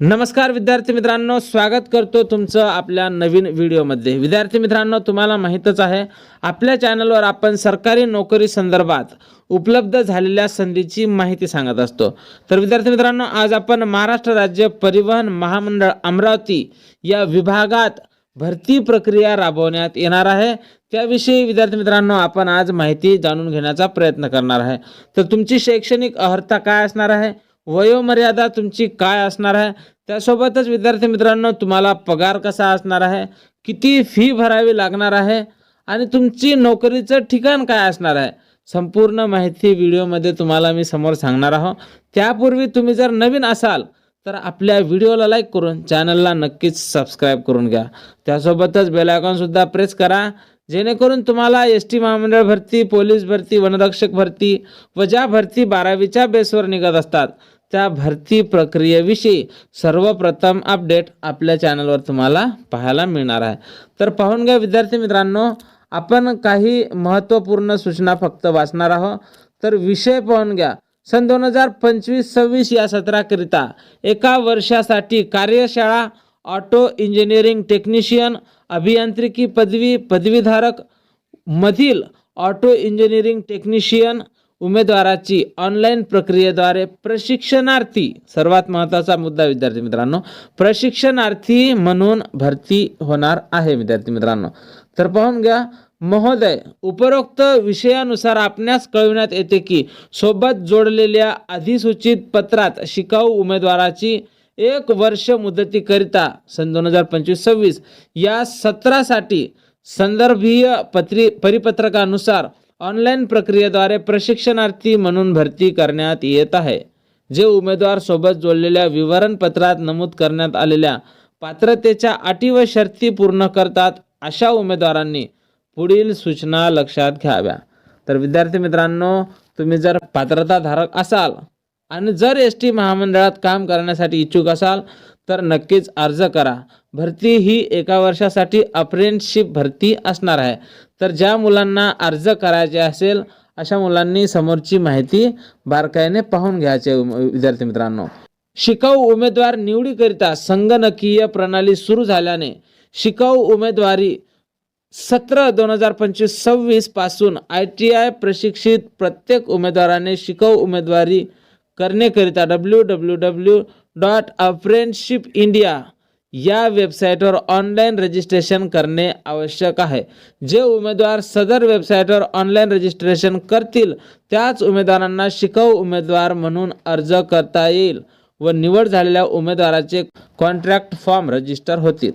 नमस्कार विद्यार्थी मित्रांनो स्वागत करतो तुमचं आपल्या नवीन व्हिडिओमध्ये. विद्यार्थी मित्रांनो तुम्हाला माहीतच आहे आपल्या चॅनलवर आपण सरकारी नोकरी संदर्भात उपलब्ध झालेल्या संधीची माहिती सांगत असतो. तर विद्यार्थी मित्रांनो आज आपण महाराष्ट्र राज्य परिवहन महामंडळ अमरावती या विभागात भरती प्रक्रिया राबवण्यात येणार आहे. त्याविषयी विद्यार्थी मित्रांनो आपण आज माहिती जाणून घेण्याचा प्रयत्न करणार आहे. तर तुमची शैक्षणिक अर्हता काय असणार आहे? वयोमर्यादा तुमची काय असणार आहे? त्यासोबतच विद्यार्थी मित्रांनो तुम्हाला पगार कसा असणार आहे? किती फी भरावी लागणार आहे? आणि तुमची नोकरीचं ठिकाण काय असणार आहे? संपूर्ण माहिती व्हिडिओमध्ये तुम्हाला मी समोर सांगणार आहोत त्यापूर्वी तुम्ही जर नवीन असाल तर आपल्या व्हिडिओला लाईक करून चॅनलला नक्कीच सबस्क्राईब करून घ्या. त्यासोबतच बेलायकॉनसुद्धा प्रेस करा जेणेकरून तुम्हाला एस टी महामंडळ भरती पोलीस भरती वनरक्षक भरती व ज्या भरती बारावीच्या बेसवर निघत असतात त्या भरती प्रक्रियेविषयी सर्वप्रथम अपडेट आपल्या चॅनलवर तुम्हाला पाहायला मिळणार आहे. तर पाहून घ्या विद्यार्थी मित्रांनो आपण काही महत्त्वपूर्ण सूचना फक्त वाचणार आहोत. तर विषय पाहून घ्या. सन दोन हजार पंचवीस सव्वीस या सत्राकरिता एका वर्षासाठी कार्यशाळा ऑटो इंजिनिअरिंग टेक्निशियन अभियांत्रिकी पदवी पदवीधारक मधील ऑटो इंजिनिअरिंग टेक्निशियन उमेदवाराची ऑनलाईन प्रक्रियेद्वारे प्रशिक्षणार्थी सर्वात महत्त्वाचा मुद्दा विद्यार्थी मित्रांनो प्रशिक्षणार्थी म्हणून भरती होणार आहे विद्यार्थी मित्रांनो. तर पाहून घ्या महोदय उपरोक्त विषयानुसार आपणास कळविण्यात येते की सोबत जोडलेल्या अधिसूचित पत्रात शिकाऊ उमेदवाराची एक वर्ष मुदतीकरिता सन दोन हजार पंचवीस सव्वीस या सत्रासाठी संदर्भीय पत्री परिपत्रकानुसार ऑनलाईन प्रक्रियेद्वारे प्रशिक्षणार्थी म्हणून भरती करण्यात येत आहे. जे उमेदवार सोबत जोडलेल्या विवरणपत्रात नमूद करण्यात आलेल्या पात्रतेच्या अटी व शर्ती पूर्ण करतात अशा उमेदवारांनी पुढील सूचना लक्षात घ्याव्या. तर विद्यार्थी मित्रांनो तुम्ही जर पात्रताधारक असाल आणि जर एस टी महामंडळात काम करण्यासाठी इच्छुक असाल तर नक्कीच अर्ज करा. भरती ही एका वर्षासाठी अप्रेंटशिप भरती असणार आहे. तर ज्या मुलांना अर्ज करायचे असेल अशा मुलांनी समोरची माहिती बारकाईने पाहून घ्यायचे विद्यार्थी मित्रांनो. शिकाऊ उमेदवार निवडीकरिता संगणकीय प्रणाली सुरू झाल्याने शिकाऊ उमेदवारी सतरा दोन हजार पंचवीस सव्वीसपासून आय टी आय प्रशिक्षित प्रत्येक उमेदवाराने शिकाऊ उमेदवारी करण्याकरिता W W W dot apprenticeship India या वेबसाईटवर ऑनलाईन रजिस्ट्रेशन करणे आवश्यक आहे. जे उमेदवार सदर वेबसाईटवर ऑनलाईन रजिस्ट्रेशन करतील त्याच उमेदवारांना शिकाऊ उमेदवार म्हणून अर्ज करता येईल व निवड झालेल्या उमेदवाराचे कॉन्ट्रॅक्ट फॉर्म रजिस्टर होतील.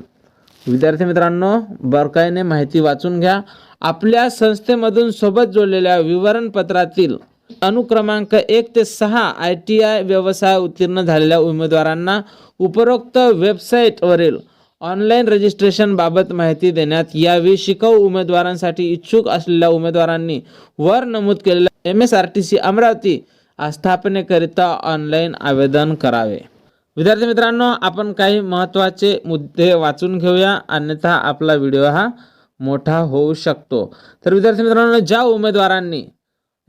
विद्यार्थी मित्रांनो बारकाईने माहिती वाचून घ्या. आपल्या संस्थेमधून सोबत जोडलेल्या विवरणपत्रातील अनुक्रमांक एक ते सहा आय टी आय व्यवसाय उत्तीर्ण झालेल्या उमेदवारांना उपरोक्त वेबसाईटवरील ऑनलाईन रजिस्ट्रेशनबाबत माहिती देण्यात यावी शिकाऊ उमेदवारांसाठी इच्छुक असलेल्या उमेदवारांनी वर नमूद केलेल्या M S R T C Amravati आस्थापनेकरिता online आवेदन करावे. विद्यार्थी मित्रांनो आपण काही महत्त्वाचे मुद्दे वाचून घेऊया. अन्यथा आपला व्हिडिओ हा मोठा होऊ शकतो. तर विद्यार्थी मित्रांनो ज्या उमेदवारांनी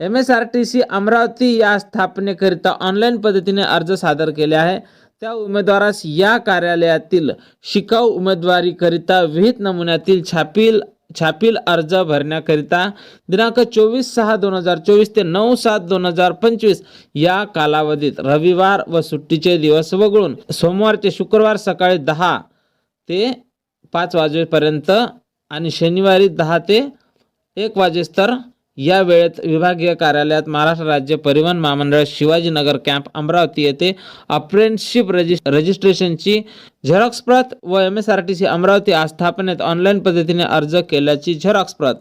M S R T C Amravati या स्थापनेकरिता ऑनलाईन पद्धतीने अर्ज सादर केले आहे. त्या उमेदवारास या कार्यालयातील शिकाऊ उमेदवारीकरिता विहित नमुन्यातील छापील छापील अर्ज भरण्याकरिता दिनांक चोवीस सहा दोन हजार चोवीस ते नऊ सात दोन हजार पंचवीस या कालावधीत रविवार व सुट्टीचे दिवस वगळून सोमवार ते शुक्रवार सकाळी दहा ते पाच वाजेपर्यंत आणि शनिवारी दहा ते एक वाजेस्तर या वेळेत विभागीय कार्यालयात महाराष्ट्र राज्य परिवहन महामंडळ शिवाजीनगर कॅम्प अमरावती येथे अप्रेंटशिप रजिस रजिस्ट्रेशनची झेरॉक्स प्रत व M S R T C Amravati आस्थापनेत online पद्धतीने अर्ज केल्याची झेरॉक्स प्रत.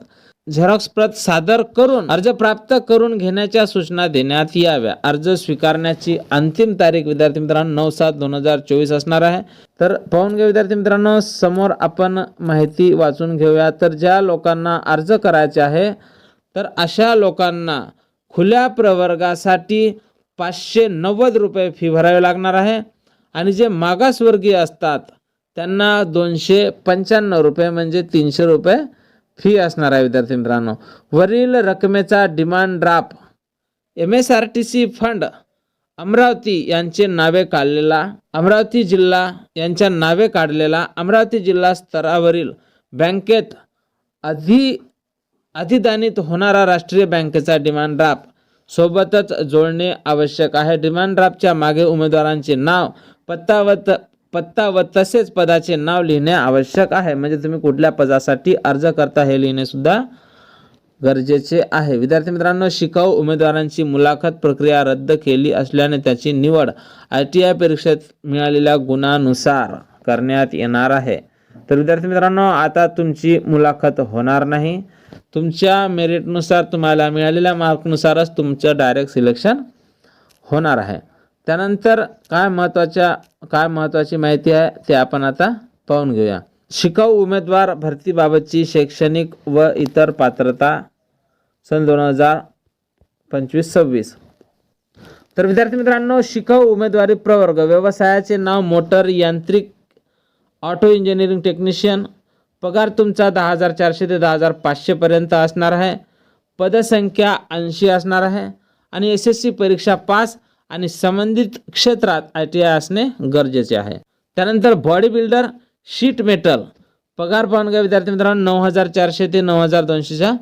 झेरॉक्स प्रत सादर करून अर्ज प्राप्त करून घेण्याच्या सूचना देण्यात याव्या. अर्ज स्वीकारण्याची अंतिम तारीख विद्यार्थी मित्रांनो नऊ सात दोन हजार चोवीस असणार आहे. तर पाहून घ्या विद्यार्थी मित्रांनो समोर आपण माहिती वाचून घेऊया. तर ज्या लोकांना अर्ज करायचे आहे तर अशा लोकांना खुल्या प्रवर्गासाठी पाचशे नव्वद रुपये फी भरावी लागणार आहे. आणि जे मागासवर्गीय असतात त्यांना दोनशे पंच्याण्णव रुपये म्हणजे तीनशे रुपये फी असणार आहे विद्यार्थी मित्रांनो. वरील रकमेचा demand draft M S R T C fund Amravati यांचे नावे काढलेला अमरावती जिल्हा यांच्या नावे काढलेला अमरावती जिल्हा स्तरावरील बँकेत अधि अधिदानित होणारा राष्ट्रीय बँकेचा डिमांड ड्राफ्ट सोबतच जोडणे आवश्यक आहे. डिमांड ड्राफ्टच्या मागे उमेदवारांचे नाव पत्ता व पत्ता व तसेच पदाचे नाव लिहिणे आवश्यक आहे. म्हणजे तुम्ही कुठल्या पदासाठी अर्ज करता हे लिहिणे सुद्धा गरजेचे आहे. विद्यार्थी मित्रांनो शिकाऊ उमेदवारांची मुलाखत प्रक्रिया रद्द केली असल्याने त्याची निवड आय टी आय परीक्षेत मिळालेल्या गुणानुसार करण्यात येणार आहे. तर विद्यार्थी मित्रांनो आता तुमची मुलाखत होणार नाही. तुमच्या मेरिटनुसार तुम्हाला मिळालेल्या मार्कनुसारच तुमचं डायरेक्ट सिलेक्शन होणार आहे. त्यानंतर काय महत्त्वाच्या काय महत्त्वाची माहिती आहे ते आपण आता पाहून घेऊया. शिकाऊ उमेदवार भरतीबाबतची शैक्षणिक व इतर पात्रता सन दोन हजार पंचवीस सव्वीस. तर विद्यार्थी मित्रांनो शिकाऊ उमेदवारी प्रवर्ग. व्यवसायाचे नाव मोटर यांत्रिक ऑटो इंजिनिअरिंग टेक्निशियन पगार तुमचा दहा हजार चारशे ते दहा हजार पाचशेपर्यंत असणार आहे. पदसंख्या ऐंशी असणार आहे. आणि एस एस सी परीक्षा पास आणि संबंधित क्षेत्रात आय टी आय असणे गरजेचे आहे. त्यानंतर बॉडी बिल्डर शीट मेटल पगार पाहून विद्यार्थी मित्रांनो नऊ हजार चारशे ते नऊ हजार दोनशेच्या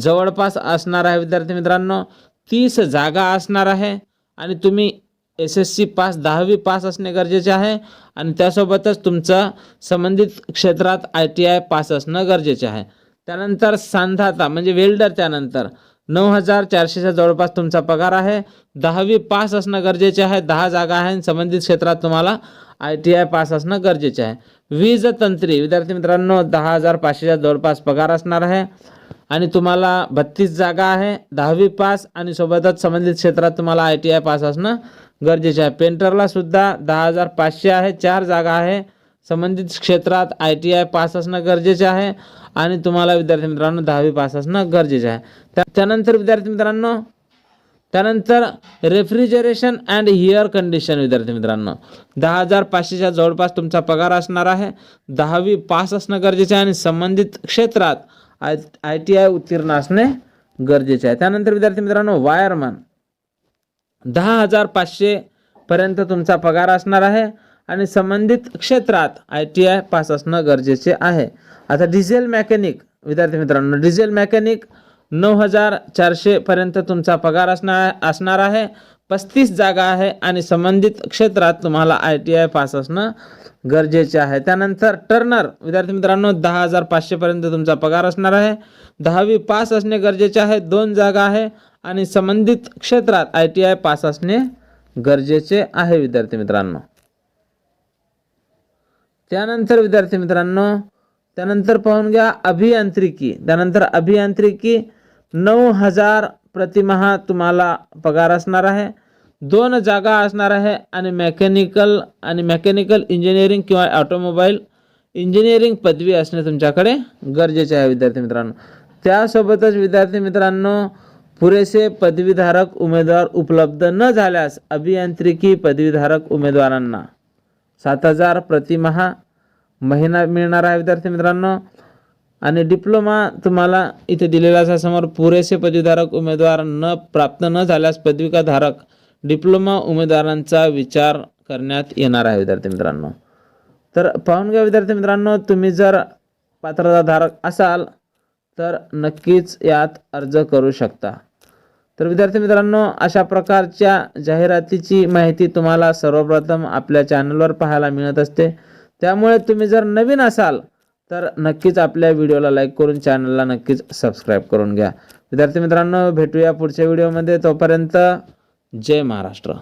जवळपास असणार आहे विद्यार्थी मित्रांनो. तीस जागा असणार आहे. आणि तुम्ही एस एस सी पास दहावी पास असणे गरजेचे आहे आणि त्यासोबतच तुमचं संबंधित क्षेत्रात आय टी आय पास असणं गरजेचे आहे. त्यानंतर सांधाता म्हणजे वेल्डर त्यानंतर. नऊ हजार चारशेच्या जवळपास तुमचा पगार आहे. दहावी पास असणं गरजेचे आहे. दहा जागा आहे आणि संबंधित क्षेत्रात तुम्हाला आय टी आय पास असणं गरजेचे आहे. वीज तंत्री विद्यार्थी मित्रांनो दहा हजार पाचशेच्या जवळपास पगार असणार आहे आणि तुम्हाला बत्तीस जागा आहे. दहावी पास आणि सोबतच संबंधित क्षेत्रात तुम्हाला आय टी आय पास असणं गरजेचे आहे. पेंटरला सुद्धा दहा हजार पाचशे आहे चार जागा आहे. संबंधित क्षेत्रात आय टी आय पास असणं गरजेचे आहे आणि तुम्हाला विद्यार्थी मित्रांनो दहावी पास असणं गरजेचे आहे. त्या त्यानंतर विद्यार्थी मित्रांनो त्यानंतर रेफ्रिजरेशन अँड हिअर कंडिशन विद्यार्थी मित्रांनो. दहा हजार पाचशेच्या जवळपास तुमचा पगार असणार आहे. दहावी पास असणं गरजेचे आहे आणि संबंधित क्षेत्रात आय आय टी आय उत्तीर्ण असणे गरजेचे आहे. त्यानंतर विद्यार्थी मित्रांनो वायरमन. दहा हजार पाचशेपर्यंत तुमचा पगार असणार आहे आणि संबंधित क्षेत्रात आय टी आय पास असणं गरजेचे आहे. आता डिझेल मेकॅनिक विद्यार्थी मित्रांनो डिझेल मेकॅनिक नऊ हजार चारशेपर्यंत तुमचा पगार असणार असणार आहे. पस्तीस जागा आहे आणि संबंधित क्षेत्रात तुम्हाला आय टी आय पास असणं गरजेचे आहे. त्यानंतर टर्नर विद्यार्थी मित्रांनो दहा हजार पाचशेपर्यंत तुमचा पगार असणार आहे. दहावी पास असणे गरजेचे आहे. दोन जागा आहे. आणि संबंधित क्षेत्रात आय टी आय पास असणे गरजेचे आहे विद्यार्थी मित्रांनो. त्यानंतर विद्यार्थी मित्रांनो त्यानंतर पाहून घ्या अभियांत्रिकी. त्यानंतर अभियांत्रिकी नऊ हजार प्रतिमहा तुम्हाला पगार असणार आहे दोन जागा असणार आहे आणि मेकॅनिकल आणि मेकॅनिकल इंजिनिअरिंग किंवा ऑटोमोबाईल इंजिनिअरिंग पदवी असणे तुमच्याकडे गरजेचे आहे विद्यार्थी मित्रांनो. त्यासोबतच विद्यार्थी मित्रांनो पुरेसे पदवीधारक उमेदवार उपलब्ध न झाल्यास अभियांत्रिकी पदवीधारक उमेदवारांना सात हजार प्रतिमहा महिना मिळणार आहे विद्यार्थी मित्रांनो. आणि डिप्लोमा तुम्हाला इथे दिलेला असा समोर पुरेसे पदवीधारक उमेदवार न प्राप्त न झाल्यास पदविकाधारक डिप्लोमा उमेदवारांचा विचार करण्यात येणार आहे विद्यार्थी मित्रांनो. तर पाहून घ्या विद्यार्थी मित्रांनो तुम्ही जर पात्रताधारक असाल तर नक्कीच यात अर्ज करू शकता. तर विद्यार्थी मित्रांनो अशा प्रकारच्या जाहिरातीची माहिती तुम्हाला सर्वप्रथम आपल्या चॅनलवर पाहायला मिळत असते. त्यामुळे तुम्ही जर नवीन असाल तर नक्कीच आपल्या व्हिडिओला लाईक करून चॅनलला नक्कीच सबस्क्राईब करून घ्या. विद्यार्थी मित्रांनो भेटूया पुढच्या व्हिडिओमध्ये. तोपर्यंत जय महाराष्ट्र.